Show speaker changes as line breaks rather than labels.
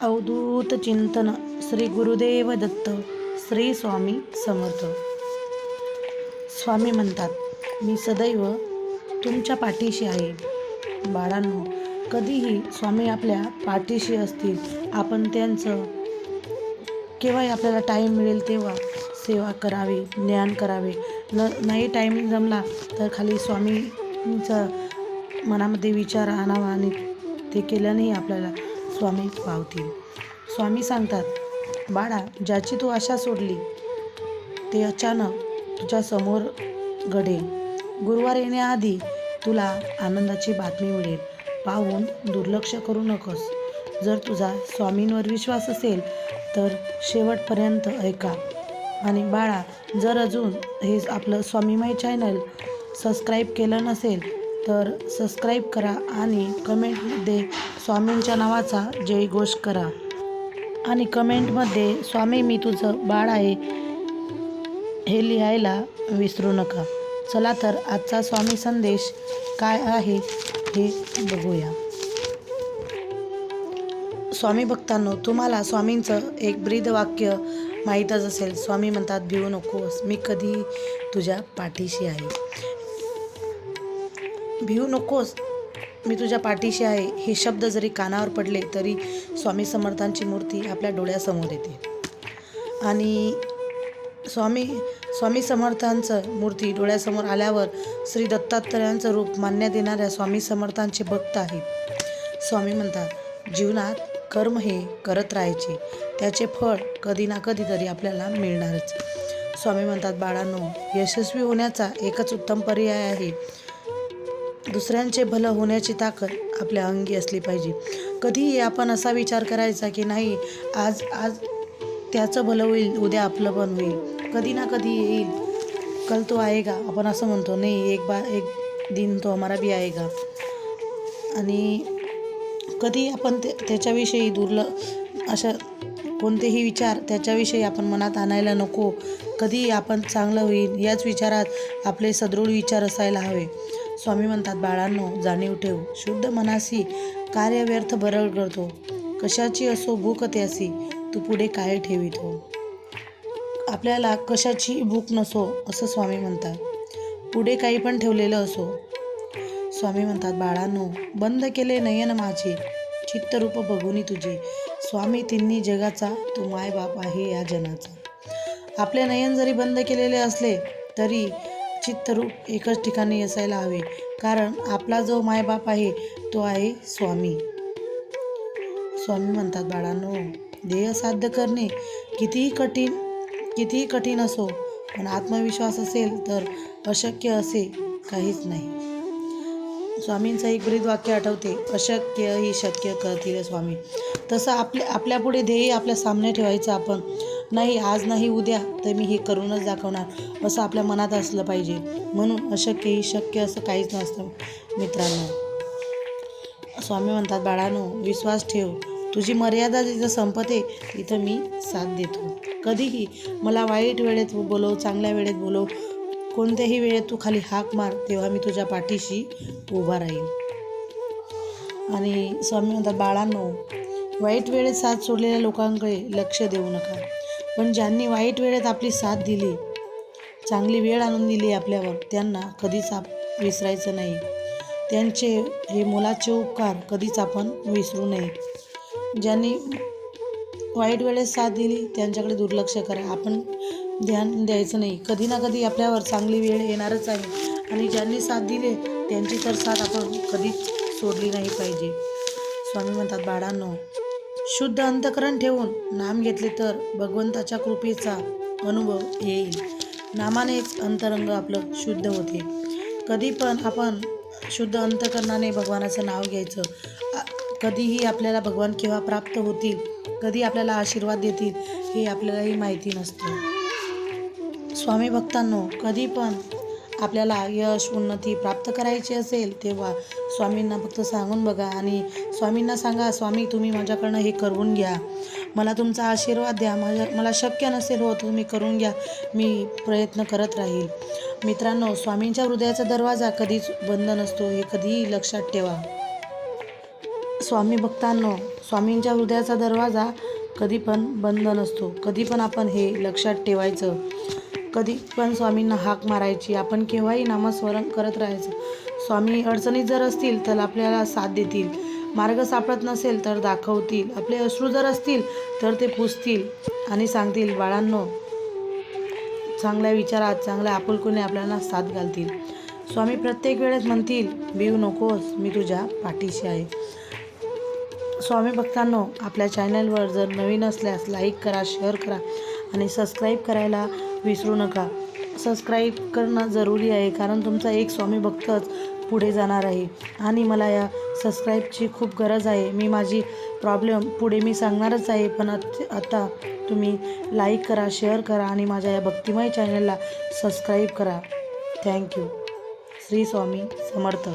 अवधूत चिंतन श्री गुरुदेव दत्त श्री स्वामी समर्थ. स्वामी म्हणतात मी सदैव तुमच्या पाठीशी आहे. बाळांनो कधीही स्वामी आपल्या पाठीशी असतील आपण त्यांचं केव्हाही आपल्याला टाईम मिळेल तेव्हा सेवा करावी ज्ञान करावे. न नाही टाईम जमला तर खाली स्वामींचा मनामध्ये विचार आणावा आणि ते केल्यानेही आपल्याला स्वामी पावतील. स्वामी सांगतात बाळा ज्याची तू आशा सोडली ते अचानक तुझ्या समोर घडेल. गुरुवार येण्याआधी तुला आनंदाची बातमी मिळेल. पाहून दुर्लक्ष करू नकोस. जर तुझा स्वामींवर विश्वास असेल तर शेवटपर्यंत ऐका. आणि बाळा जर अजून हे आपलं स्वामीमय चॅनल सबस्क्राईब केलं नसेल तर सबस्क्राईब करा आणि कमेंटमध्ये स्वामींच्या नावाचा जयघोष करा. आणि कमेंटमध्ये स्वामी मी तुझं बाळ आहे. हे लिहायला विसरू नका. चला तर आजचा स्वामी संदेश काय आहे हे बघूया. स्वामी भक्तांनो तुम्हाला स्वामींचं एक ब्रीद वाक्य माहीतच असेल. स्वामी म्हणतात भिवू नकोस मी कधी तुझ्या पाठीशी आहे. भिवू नकोस. मी तुझ्या पाठीशी आहे. हे शब्द जरी कानावर पडले तरी स्वामी समर्थांची मूर्ती आपल्या डोळ्यासमोर येते. आणि स्वामी स्वामी समर्थांचं मूर्ती डोळ्यासमोर आल्यावर श्री दत्तात्रयांचं रूप मान्य देणाऱ्या स्वामी समर्थांचे भक्त आहेत. स्वामी म्हणतात जीवनात कर्म हे करत राहायचे. त्याचे फळ कधी ना कधी तरी आपल्याला मिळणारच. स्वामी म्हणतात बाळांनो यशस्वी होण्याचा एकच उत्तम पर्याय आहे. दुसऱ्यांचे भलं होण्याची ताकद आपल्या अंगी असली पाहिजे. कधीही आपण असा विचार करायचा की नाही आज आज त्याचं भलं होईल उद्या आपलं पण होईल. कधी ना कधी येईल. कल तो आएगा. आपण असं म्हणतो नाही एक बा एक दिन तो हमारा भी आएगा. आणि कधी आपण ते त्याच्याविषयी दुर्ल अशा कोणतेही विचार त्याच्याविषयी आपण मनात आणायला नको. कधी आपण चांगलं होईल याच विचारात आपले सदृढ विचार असायला हवे. स्वामी म्हणतात बाळांनो जाणीव ठेव. शुद्ध मनासी कार्य व्यर्थ बरळ करतो. कशाची असो भूक त्यासी तू पुढे काय ठेवितो हो? आपल्याला कशाची भूक नसो असं स्वामी म्हणतात. पुढे काही पण ठेवलेलं असो. स्वामी म्हणतात बाळांनो बंद केले नयन माझे. चित्तरूप बघुनी तुझे. स्वामी तिन्ही जगाचा तू मायबाप आहे या जनाचा. आपले नयन जरी बंद केलेले असले तरी चित्तरूप एकच ठिकाणी असायला हवे. कारण आपला जो मायबाप आहे तो आहे स्वामी. स्वामी म्हणतात बाळांनो ध्येय साध्य करणे कितीही कठीण कितीही कठीण असो पण आत्मविश्वास असेल तर अशक्य असे काहीच नाही. स्वामींचं एक ब्रीद वाक्य आठवते अशक्य ही शक्य करतील स्वामी. तसं आपल्या आपल्यापुढे ध्येय आपल्या सामने ठेवायचं आपण नाही आज नाही उद्या तर मी हे करूनच दाखवणार. असं आपल्या मनात असलं पाहिजे. म्हणून अशक्यही शक्य असं काहीच नसतं मित्रांनो. स्वामी म्हणतात बाळानो विश्वास ठेव. तुझी मर्यादा जिथं संपते तिथं मी साथ देतो. कधीही मला वाईट वेळेत बोलव चांगल्या वेळेत बोलव. कोणत्याही वेळेत तू खाली हाक मार तेव्हा मी तुझ्या पाठीशी उभा राहील आणि स्वामी म्हणतात बाळांनो वाईट वेळेत साथ सोडलेल्या लोकांकडे लक्ष देऊ नका. पण ज्यांनी वाईट वेळेत आपली साथ दिली चांगली वेळ आणून दिली आपल्यावर त्यांना कधीच आप विसरायचं नाही. त्यांचे हे मोलाचे उपकार कधीच आपण विसरू नये. ज्यांनी वाईट वेळेत साथ दिली त्यांच्याकडे दुर्लक्ष करा. आपण ध्यान द्यायचं नाही. कधी ना कधी आपल्यावर चांगली वेळ येणारच आहे. आणि ज्यांनी साथ दिले त्यांची तर साथ आपण कधीच सोडली नाही पाहिजे. स्वामी म्हणतात बाळांनो शुद्ध अंतकरण ठेवून नाम घेतले तर भगवंताच्या कृपेचा अनुभव येईल. नामानेच अंतरंग आपलं शुद्ध होते. कधी पण आपण शुद्ध अंतकरणाने भगवानाचं नाव घ्यायचं. कधीही आपल्याला भगवान केव्हा प्राप्त होतील कधी आपल्याला आशीर्वाद देतील हे आपल्यालाही माहिती नसतं. स्वामी भक्तांनो कधी पण आपल्याला यश उन्नती प्राप्त करायची असेल तेव्हा स्वामींना फक्त सांगून बघा आणि स्वामींना सांगा स्वामी तुम्ही माझ्याकडनं हे करून घ्या. मला तुमचा आशीर्वाद द्या. माझ्या मला शक्य नसेल हो तुम्ही करून घ्या. मी प्रयत्न करत राहील. मित्रांनो स्वामींच्या हृदयाचा दरवाजा कधीच बंद नसतो हे कधीही लक्षात ठेवा. स्वामी भक्तांनो स्वामींच्या हृदयाचा दरवाजा कधी पण बंद नसतो. कधी पण आपण हे लक्षात ठेवायचं. कधी पण स्वामींना हाक मारायची. आपण केव्हाही नामस्मरण करत राहायचं. स्वामी अडचणीत जर असतील तर आपल्याला साथ देतील. मार्ग सापडत नसेल तर दाखवतील. आपले अश्रू जर असतील तर ते पुसतील आणि सांगतील बाळांनो चांगल्या विचारात चांगल्या आपुलकुने आपल्याला साथ घालतील. स्वामी प्रत्येक वेळेस म्हणतील भिऊ नकोस मी तुझ्या पाठीशी आहे. स्वामी भक्तांनो आपल्या चॅनलवर जर नवीन असल्यास लाईक करा शेअर करा आणि सबस्क्राईब करायला विसरू नका. सबस्क्राईब करणं जरुरी आहे कारण तुमचा एक स्वामी भक्तच पुढे जाणार आहे. आणि मला या सबस्क्राईबची खूप गरज आहे. मी माझी प्रॉब्लेम पुढे मी सांगणारच आहे पण आता तुम्ही लाईक करा शेअर करा आणि माझ्या या भक्तिमय चॅनलला सबस्क्राईब करा. Thank you Shri Swami Samarth.